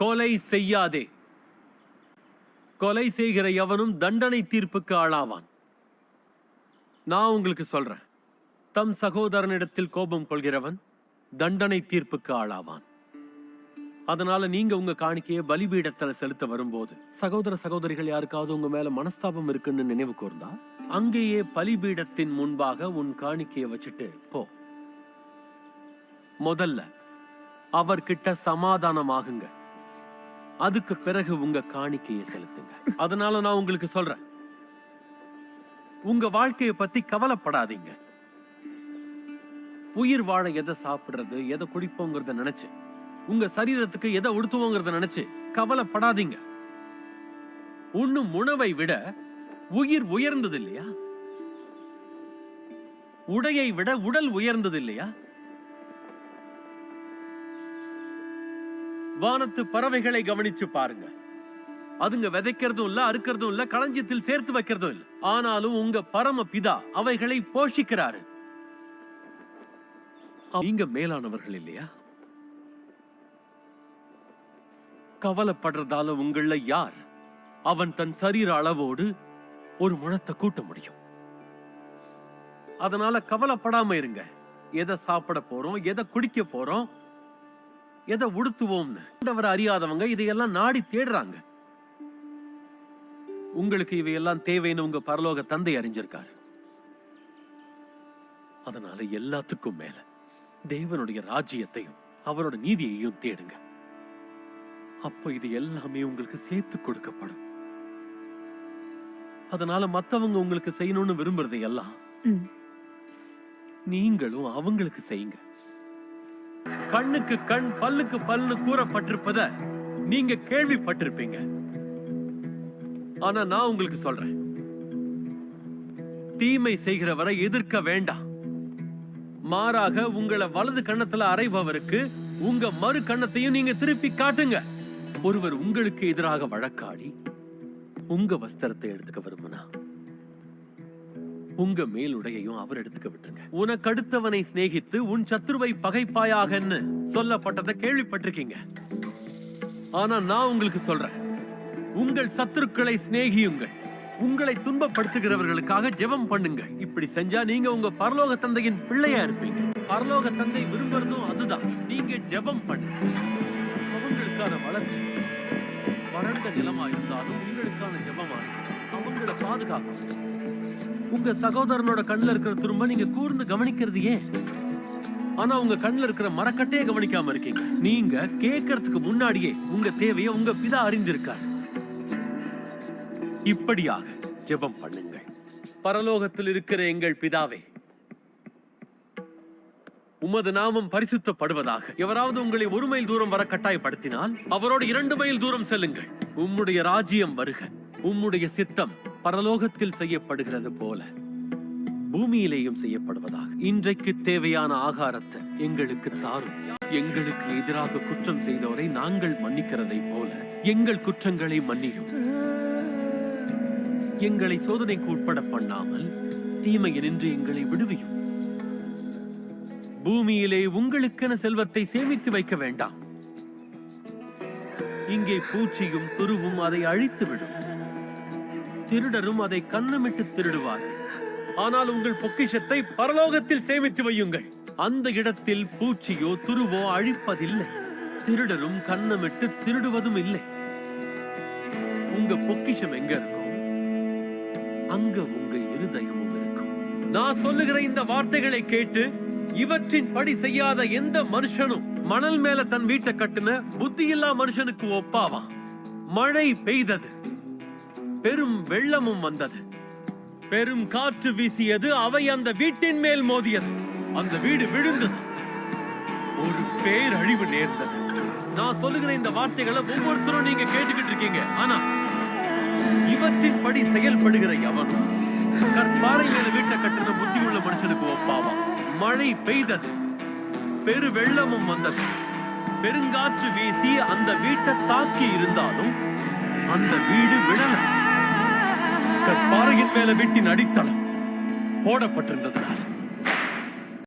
கொலை செய்யாதே. கொலை செய்கிற எவனும் தண்டனை தீர்ப்புக்கு ஆளாவான். நான் உங்களுக்கு சொல்றேன். தம் சகோதரனிடத்தில் கோபம் கொள்கிறவன் தண்டனை தீர்ப்புக்கு ஆளாவான். அதனால நீங்க உங்க காணிக்கையை பலிபீடத்துல செலுத்த வரும்போது சகோதர சகோதரிகள் யாருக்காவது உங்க மேல மனஸ்தாபம் இருக்குன்னு நினைவு கூர்ந்தா அங்கேயே பலிபீடத்தின் முன்பாக உன் காணிக்கையை வச்சுட்டு போ. முதல்ல அவர்கிட்ட சமாதானமாகுங்க. அதுக்கு பிறகு உங்க காணிக்கையை செலுத்துங்க. அதனால நான் உங்களுக்கு சொல்றேன். உங்க வாழ்க்கையை பத்தி கவலைப்படாதீங்க. உயிர் வாழ எதை சாப்பிடுறது எதை குடிப்போங்கிறத நினைச்சு உங்க சரீரத்துக்கு எதை உடுத்துவோங்கிறத நினைச்சு கவலைப்படாதீங்க. உண்ணும் உணவை விட உயிர் உயர்ந்தது இல்லையா? உடையை விட உடல் உயர்ந்தது இல்லையா? வானத்து பறவைகளை கவனிச்சு பாருங்க. அதுங்க விதைக்கிறதும் இல்ல அறுக்கிறதும் இல்ல களஞ்சியத்தில் சேர்த்து வைக்கிறதும் இல்ல. ஆனாலும் உங்க பரம பிதா அவைகளை போஷிக்கிறாரு. நீங்க மேலானவர்கள் இல்லையா? கவலைப்படுறதால உங்கள யார்? அவன் தன் சரீர அளவோடு ஒரு முழத்தை கூட்ட முடியும். அதனால கவலைப்படாம இருங்க. எதை சாப்பிட போறோம் எதை குடிக்க போறோம் எதை உடுத்துவோம்னு. ஆண்டவரை அறியாதவங்க இதையெல்லாம் நாடி தேடுறாங்க. உங்களுக்கு இவையெல்லாம் தேவைன்னு உங்க பரலோக தந்தை அறிஞ்சிருக்காரு. அதனால எல்லாத்துக்கும் மேல தேவனுடைய ராஜ்யத்தையும் அவரோட நீதியையும் தேடுங்க. அப்போ இது எல்லாமே உங்களுக்கு சேர்த்து கொடுக்கப்படும். அதனால மத்தவங்க உங்களுக்கு செய்யணும்னு விரும்புறதை எல்லாம். நீங்களும் அவங்களுக்கு செய்யுங்க. கண்ணுக்கு கண் பல்லுக்கு பல்னு கூறப்பட்டிருப்பத நீங்க கேள்விப்பட்டிருப்பீங்க. ஆனா நான் உங்களுக்கு சொல்றேன். தீமை செய்கிறவரை எதிர்க்க வேண்டாம். மாறாக உங்களை வலது கண்ணத்துல அறைபவருக்கு உங்க மறு கண்ணத்தையும் நீங்க திருப்பி காட்டுங்க. ஒருவர் உங்களுக்கு எதிராக வழக்காடி உங்க வஸ்திரத்தை எடுத்துக்க விரும்புனா. உங்க மேலுடையையும் அவர் எடுத்துக்க விட்டுருங்க. உனக்கு அடுத்தவனை சிநேகித்து உன் சத்துருவை பகைப்பாயாகன்னு சொல்லப்பட்டதை கேள்விப்பட்டிருக்கீங்க. ஆனா நான் உங்களுக்கு சொல்றேன் உங்கள் சத்துருக்களை சிநேகியுங்கள். உங்களை துன்பப்படுத்துகிறவர்களுக்காக ஜெபம் பண்ணுங்க இப்படி செஞ்சா நீங்க உங்க பரலோக தந்தையின் பிள்ளையா இருப்பீங்க. பரலோக தந்தை விரும்புறதும் அதுதான். நீங்க ஜெபம் பண்ணுங்க. அவங்களுக்கான வளர்ச்சி. வறண்ட நிலமா இருந்தாலும் உங்களுக்கான ஜெபமானது. அவங்களை பாதுகாக்கும். உங்க சகோதரனோட கண்ணுல இருக்கிற துரும்ப நீங்க கூர்ந்து கவனிக்கிறது ஏன்? ஆனா உங்க கண்ணுல இருக்கிற மரக்கட்டையே கவனிக்காம இருக்கீங்க. நீங்க கேட்கறதுக்கு முன்னாடியே உங்க தேவையை உங்க பிதா அறிந்திருக்கார். இப்படியாக ஜெபம் பண்ணுங்கள். பரலோகத்தில் இருக்கிற எங்கள் பிதாவே உமது நாமம் பரிசுத்தப்படுவதாக. எவராவது உங்களை ஒரு மைல் தூரம் வர கட்டாயப்படுத்தினால் அவரோடு இரண்டு மைல் தூரம் செல்லுங்கள். உம்முடைய ராஜ்யம் வருக. உம்முடைய சித்தம் பரலோகத்தில் செய்யப்படுகிறது போல பூமியிலேயும் செய்யப்படுவதாக. இன்றைக்கு தேவையான ஆகாரத்தை எங்களுக்கு தாரும். எங்களுக்கு எதிராக குற்றம் செய்தவரை நாங்கள் மன்னிக்கிறதை போல எங்கள் குற்றங்களை மன்னியும். எங்களை சோதனைக்கு உட்பட பண்ணாமல் தீமையினின்று எங்களை விடுவியும். பூமியிலே உங்களுக்கென செல்வத்தை சேமித்து வைக்க வேண்டாம். இங்கே பூச்சியும் துருவும் அதை அழித்துவிடும் திருடரும் அதை கண்ணமிட்டு திருடுவார். ஆனால் உங்கள் பொக்கிஷத்தை பரலோகத்தில் சேமித்து வையுங்கள். அந்த இடத்தில் பூச்சியோ துருவோ அழிப்பதில்லை. திருடரும் கண்ணமிட்டு திருடுவதும் இல்லை. உங்க பொக்கிஷம் எங்க இருக்கும்? அங்க உங்க இருதயமும் இருக்கும். நான் சொல்லுகிற இந்த வார்த்தைகளை கேட்டு இவற்றின் படி செய்யாத எந்த மனுஷனும் மணல் மேல தன் வீட்டை கட்டுன புத்தியில்லா மனுஷனுக்கு ஒப்பாவான். மழை பெய்தது. பெரும் வெள்ளமும் வந்தது. பெரும் காற்று வீசியது அவை அந்த வீட்டின் மேல் மோதியது. அந்த வீடு விழுந்தது. ஒரு பேரழிவு நேர்ந்தது. நான் சொல்லுகிற இந்த வார்த்தைகளை ஒவ்வொருத்தரும் நீங்க கேட்டுக்கிட்டு இருக்கீங்க. ஆனா இவற்றின் படி செயல்படுகிற எவனும் கற்பாறை மேல வீட்டை கட்டின புத்தி உள்ள மனுஷனுக்கு ஒப்பாவா மழை பெய்தது. பெரு வெள்ளமும் வந்தது. பெருங்காற்று வீசி அந்த வீட்டை தாக்கி இருந்தாலும் அந்த வீடு விழல. கற்பாறையின் மேல வீட்டின் அடித்தளம் போடப்பட்டிருந்ததனால்.